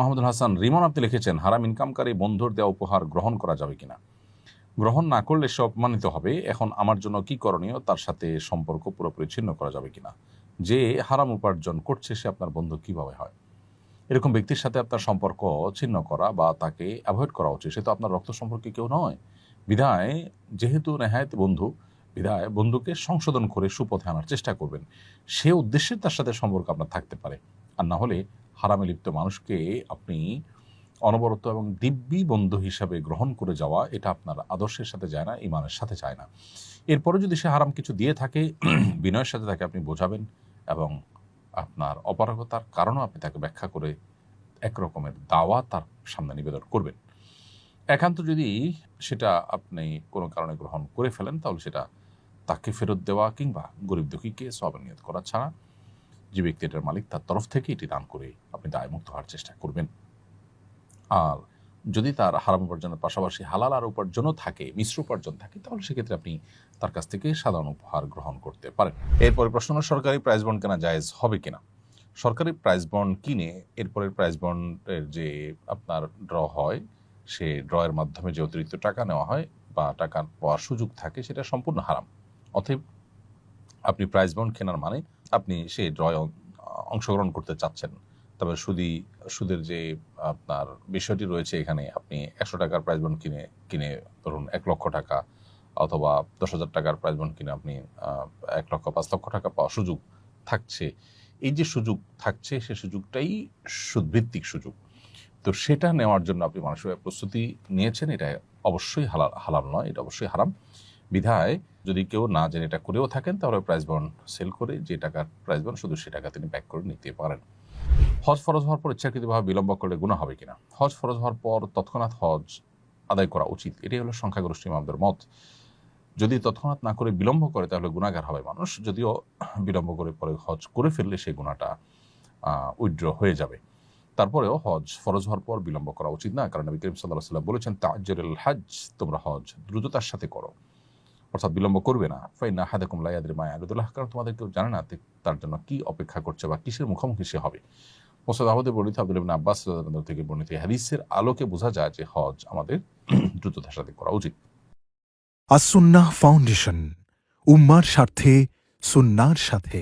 মাহমুদুল হাসান, রিমন আপনি লিখেছেন, হারাম ইনকামকারী বন্ধুর দেওয়া উপহার গ্রহণ করা যাবে কিনা? গ্রহণ না করলে সে অপমানিত হবে। এখন আমার জন্য কি করণীয়? তার সাথে সম্পর্ক পুরোপুরি ছিন্ন করা যাবে কিনা? যে হারাম উপার্জন করছে সে আপনার বন্ধু কীভাবে হয়? এরকম ব্যক্তির সাথে আপনার সম্পর্ক ছিন্ন করা বা তাকে অ্যাভয়েড করা উচিত, সে তো আপনার রক্ত সম্পর্কে কেউ নয়। বিধায় যেহেতু নেহায়ত বন্ধু, বিধায় বন্ধুকে সংশোধন করে সুপথে আনার চেষ্টা করবেন। সে উদ্দেশ্যে তার সাথে সম্পর্ক আপনার থাকতে পারে। আর না হলে হারামে লিপ্ত মানুষকে আপনি অনবরত এবং দিব্যি বন্ধু হিসাবে গ্রহণ করে যাওয়া, এটা আপনার আদর্শের সাথে যায় না ইমানের সাথে যায় না। এরপরে যদি সে হারাম কিছু দিয়ে থাকে, বিনয়ের সাথে তাকে আপনি বোঝাবেন এবং আপনার অপারগতার কারণও আপনি তাকে ব্যাখ্যা করে এক রকমের দাওয়া তার সামনে নিবেদন করবেন। একান্ত যদি সেটা আপনি কোনো কারণে গ্রহণ করে ফেলেন, তাহলে সেটা তাকে ফেরত দেওয়া কিংবা গরিব দুঃখীকে সব নিয়ত করা ছাড়া যে ব্যক্তি এটার মালিক, তার তরফ থেকে এটি দান করে আপনি দায়মুক্ত হওয়ার চেষ্টা করবেন। আর যদি তার হারাম উপার্জনের পাশাপাশি হালাল আর উপার্জনও থাকে, মিশ্র উপার্জন থাকে, তাহলে সেক্ষেত্রে আপনি তার কাছ থেকে সাধারণ উপহার গ্রহণ করতে পারেন। এরপরে প্রশ্ন সরকারি প্রাইজ বন্ড কেনা জায়েজ হবে কিনা? সরকারি প্রাইজ বন্ড কিনে এরপরের প্রাইজ বন্ডের যে আপনার ড্র হয়, সে ড্রয়ের মাধ্যমে যে অতিরিক্ত টাকা নেওয়া হয় বা টাকা পাওয়ার সুযোগ থাকে, সেটা সম্পূর্ণ হারাম। অতএব আপনি প্রাইজ বন্ড কেনার মানে আপনি সেই ড্রয়ে অংশগ্রহণ করতে চাচ্ছেন। তবে সুদি, সুদের যে আপনার বিষয়টি রয়েছে এখানে, আপনি একশো টাকার প্রাইজ বন্ড কিনে কিনে ধরুন এক লক্ষ টাকা অথবা দশ হাজার টাকার প্রাইজ বন্ড কিনে আপনি এক লক্ষ, পাঁচ লক্ষ টাকা পাওয়ার সুযোগ থাকছে। এই যে সুযোগ থাকছে, সে সুযোগটাই সুদভিত্তিক সুযোগ। তো সেটা নেওয়ার জন্য আপনি মানসিক প্রস্তুতি নিয়েছেন, এটা অবশ্যই হালাল হালাল নয়, এটা অবশ্যই হারাম। বিধায় যদি কেউ না জেনে এটা করেও থাকেন, তাহলে প্রাইজ বন্ড সেল করে যে টাকার প্রাইজ বন্ড শুধু সে টাকা তিনি ব্যাক করে নিতে পারেন। হজ ফরজ হওয়ার পর ইচ্ছাকৃতভাবে বিলম্ব করলে গুণা হবে কিনা? হজ ফরজ হওয়ার পর তৎক্ষণাৎ হজ আদায় করা উচিত। এটাই হলো সংখ্যাগরিষ্ঠ ইমামদের মত। যদি তৎক্ষণাৎ না করে বিলম্ব করে, তাহলে গুণাগার হবে মানুষ। যদিও বিলম্ব করে পরে হজ করে ফেললে সেই গুণাটা উইড্র হয়ে যাবে। তারপরেও হজ ফরজ হওয়ার পর বিলম্ব করা উচিত না। কারণ নবী করিম সাল্লাহ সাল্লাম বলেছেন তাজ্জুল হজ তোমরা হজ দ্রুততার সাথে করো। অর্থাৎ বিলম্ব করবে না। ফাই না হাদে কুমলা ইয়াদের মায়া আবেদুল্লাহ কারণ তোমাদের কেউ জানে না তার জন্য কি অপেক্ষা করছে বা কিসের মুখোমুখি সে হবে। মোসাদ আহমদের বর্ণিত আব্দুল ইবিন আব্বাস থেকে বর্ণিত হাদিসের আলোকে বোঝা যায় যে হজ আমাদের দ্রুত সাথে করা উচিত। আসুন্না ফাউন্ডেশন, উম্মার স্বার্থে, সুন্নার সাথে।